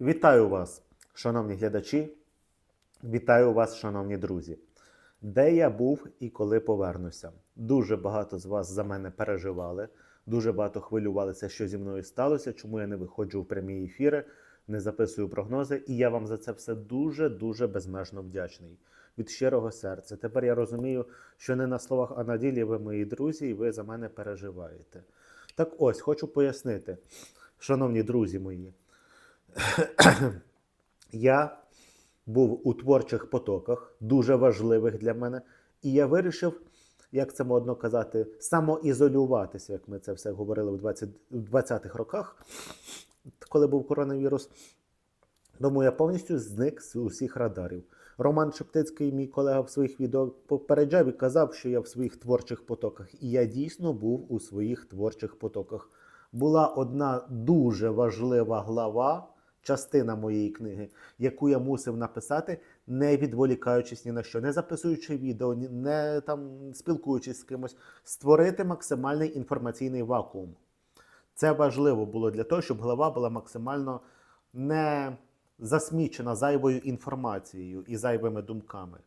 Вітаю вас, шановні глядачі. Вітаю вас, шановні друзі. Де я був і коли повернуся? Дуже багато з вас за мене переживали, дуже багато хвилювалися, що зі мною сталося, чому я не виходжу в прямі ефіри, не записую прогнози, і я вам за це все дуже-дуже безмежно вдячний. Від щирого серця. Тепер я розумію, що не на словах, а на ділі ви мої друзі, і ви за мене переживаєте. Так ось, хочу пояснити, шановні друзі мої. Я був у творчих потоках, дуже важливих для мене, і я вирішив, як це модно казати, самоізолюватися, як ми це все говорили в 20 в 20-х роках, коли був коронавірус. Тому я повністю зник з усіх радарів. Роман Шептицький, мій колега в своїх відео попереджав і казав, що я в своїх творчих потоках. І я дійсно був у своїх творчих потоках. Була одна дуже важлива глава, частина моєї книги, яку я мусив написати, не відволікаючись ні на що, не записуючи відео, не там спілкуючись з кимось, створити максимальний інформаційний вакуум. Це важливо було для того, щоб глава була максимально не засмічена зайвою інформацією і зайвими думками.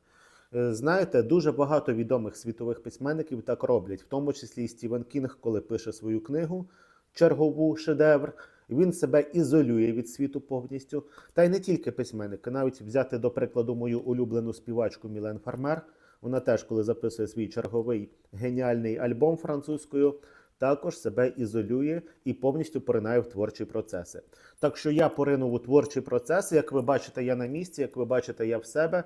Е, Знаєте, дуже багато відомих світових письменників так роблять, в тому числі і Стівен Кінг, коли пише свою книгу, чергову шедевр. Він себе ізолює від світу повністю. Та й не тільки письменники, навіть взяти до прикладу мою улюблену співачку Мілен Фармер. Вона теж, коли записує свій черговий геніальний альбом французькою, також себе ізолює і повністю поринає в творчі процеси. Так що я поринув у творчі процеси. Як ви бачите, я на місці, як ви бачите, я в себе.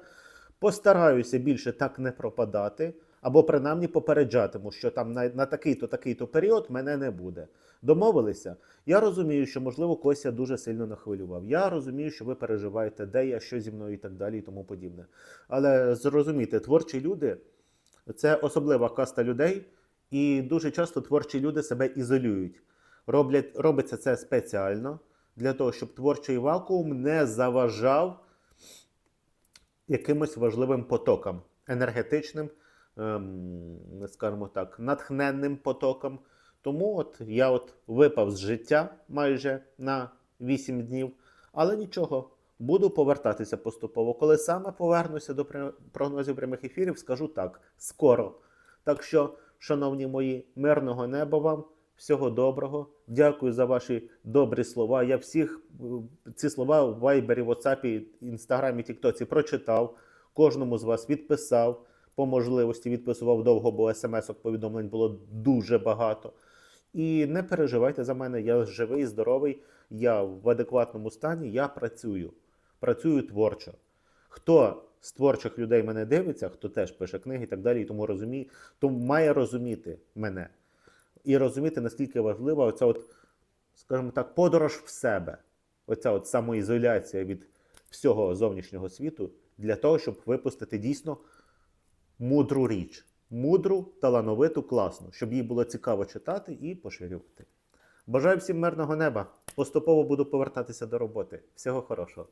Постараюся більше так не пропадати, або принаймні попереджатиму, що там на, на такий-то такий-то період мене не буде. Домовилися? Я розумію, що можливо когось я дуже сильно нахвилював. Я розумію, що ви переживаєте, де я, що зі мною і так далі, і тому подібне. Але зрозумійте, творчі люди це особлива каста людей, і дуже часто творчі люди себе ізолюють. Роблять, робиться це спеціально для того, щоб творчий вакуум не заважав якимось важливим потокам, енергетичним, скажімо так, натхненним потокам. Тому от я от випав з життя майже на 8 днів, але нічого, буду повертатися поступово. Коли саме повернуся до прогнозів прямих ефірів, скажу так, скоро. Так що, шановні мої, мирного неба вам, всього доброго. Дякую за ваші добрі слова. Я всіх е, ці слова в Вайбері, WhatsApp, Інстаграмі, Тіктоці прочитав. Кожному з вас відписав. По можливості відписував довго, бо смс-ок повідомлень було дуже багато. І не переживайте за мене, я живий, здоровий, я в адекватному стані, я працюю. Працюю творчо. Хто з творчих людей мене дивиться, хто теж пише книги і так далі, і тому розуміє, то має розуміти мене. І розуміти, наскільки важлива оця, от, скажімо так, подорож в себе, оця от самоізоляція від всього зовнішнього світу для того, щоб випустити дійсно мудру річ, мудру, талановиту, класну, щоб її було цікаво читати і поширювати. Бажаю всім мирного неба. Поступово буду повертатися до роботи. Всього хорошого.